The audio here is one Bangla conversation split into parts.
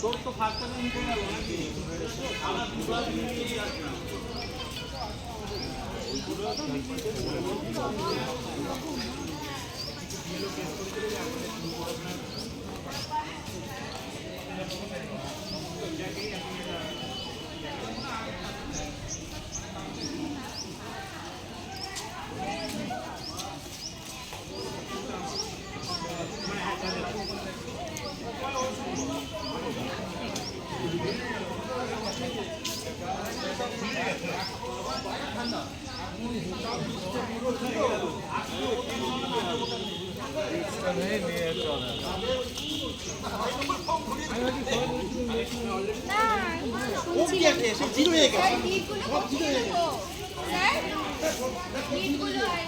তোর তো ফার্স্ট টাইম নিতে গেল নাকি আমার দুবার নিয়ে আসলাম না শুনছিলাম স্যার বিটগুলো করছিল তো স্যার বিটগুলো আর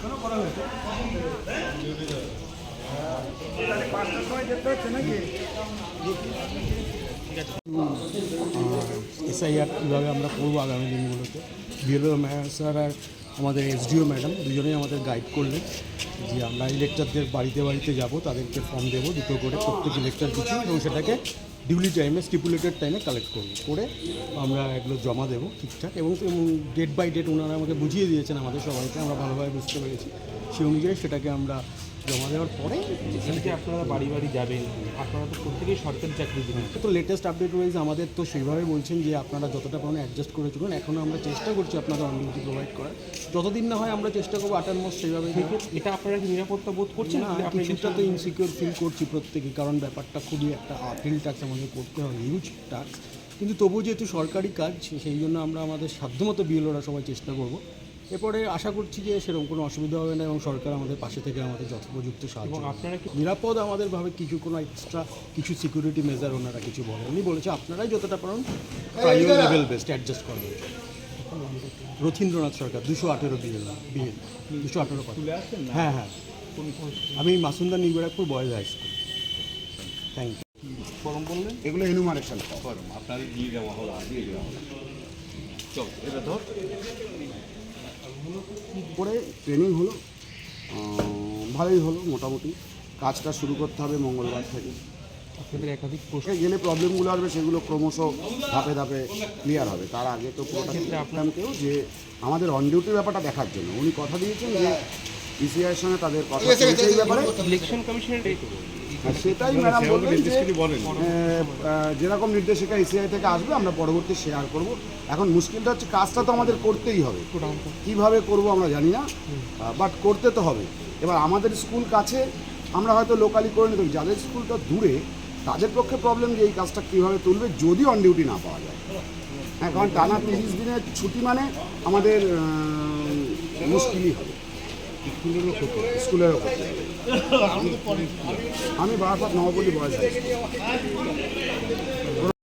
এগুলো এসআইআর কীভাবে আমরা করব আগামী দিনগুলোতে? বিএলও স্যার আর আমাদের এসডিও ম্যাডাম দুজনেই আমাদের গাইড করলেন যে আমরা ইলেকটারদের বাড়িতে বাড়িতে যাব, তাদেরকে ফর্ম দেবো দুটো করে প্রত্যেক ইলেকটার কিছু এবং সেটাকে ডিউলি টাইমে স্টিপুলেটেড টাইমে কালেক্ট করব। করে আমরা এগুলো জমা দেবো ঠিকঠাক এবং ডেট বাই ডেট ওনারা আমাকে বুঝিয়ে দিয়েছেন আমাদের সবাইকে, আমরা ভালোভাবে বুঝতে পেরেছি। সেই অনুযায়ী সেটাকে আমরা জমা দেওয়ার পরে এই যে আপনারা বাড়ি বাড়ি যাবেন। আপনারা তো প্রত্যেকেই সরকারি চাকরি চাকরিজীবী তো লেটেস্ট আপডেট ওয়াইজ আমাদের তো সেইভাবে বলছেন যে আপনারা যতটা পারেন অ্যাডজাস্ট করে চলুন। এখনও আমরা চেষ্টা করছি আপনাদের অন প্রোভাইড করার। যতদিন না হয় আমরা চেষ্টা করব আটার মাস সেইভাবে। এটা আপনারা কি নিরাপত্তা বোধ করছেন? না আপনি কিছুটা তো ইনসিকিউর ফিল করছি প্রত্যেকেই কারণ ব্যাপারটা খুবই একটা আপিল ট্যাক্স আমাদের করতে হয় হিউজ ট্যাক্স কিন্তু তবুও যেহেতু সরকারি কাজ সেই জন্য আমরা আমাদের সাধ্যমতো বিএলওরা সবাই চেষ্টা করব। এরপরে আশা করছি যে সেরকম কোনো অসুবিধা হবে না এবং সরকার আমাদের পাশে থেকে আমাদের যথোপযুক্ত সাহায্য আপনারা কি নিরাপদ আমাদের ভাবে কিছু কোনো এক্সট্রা কিছু সিকিউরিটি মেজার ওনারা কিছু বলেননি। বলেছে আপনারাই যতটা পারেন প্রাইম লেভেল বেস্ট অ্যাডজাস্ট করা হয়েছে রথীন্দ্রনাথ সরকার দুশো আঠেরো বিএল বিএল দুশো আঠেরো হ্যাঁ হ্যাঁ। আমি Masunda new Barrackpore boys high school. Thank you form বললেন? এগুলো এনুমারেশন আপনাদের দিয়ে দেওয়া হলো দিয়ে দেওয়া হলো। চল এটা ধর। পরে ট্রেনিং হলো। ভালোই হলো মোটামুটি। কাজটা শুরু করতে হবে মঙ্গলবার থেকে। আপনাদের একাধিক প্রশ্ন। গেলে প্রবলেমগুলো আসবে সেগুলো ক্রমশ ধাপে ধাপে ক্লিয়ার হবে। তার আগে তো পুরোটা আপনাকেও যে আমাদের অন ডিউটির ব্যাপারটা দেখার জন্য। উনি কথা দিয়েছেন যে ইসিআইয়ের সঙ্গে তাদের কথা ব্যাপারে। ইলেকশন কমিশনের সেটাই ম্যাডাম বলবেন যে যেরকম নির্দেশিকা ইসিআই থেকে আসবে আমরা পরবর্তী শেয়ার করব। এখন মুশকিলটা হচ্ছে কাজটা তো আমাদের করতেই হবে। কীভাবে করব আমরা জানি না বাট করতে তো হবে। এবার আমাদের স্কুল কাছে আমরা হয়তো লোকালি করে নিতে পারি। যাদের স্কুলটা দূরে তাদের পক্ষে প্রবলেম যে এই কাজটা কীভাবে তুলবে যদি অন ডিউটি না পাওয়া যায়। হ্যাঁ কারণ টানা তিরিশ দিনের ছুটি মানে আমাদের মুশকিলই হবে। স্কুলেরও ক্ষতি। স্কুলেরও ক্ষতি। আমি বারাসাত নবপল্লী বয়স।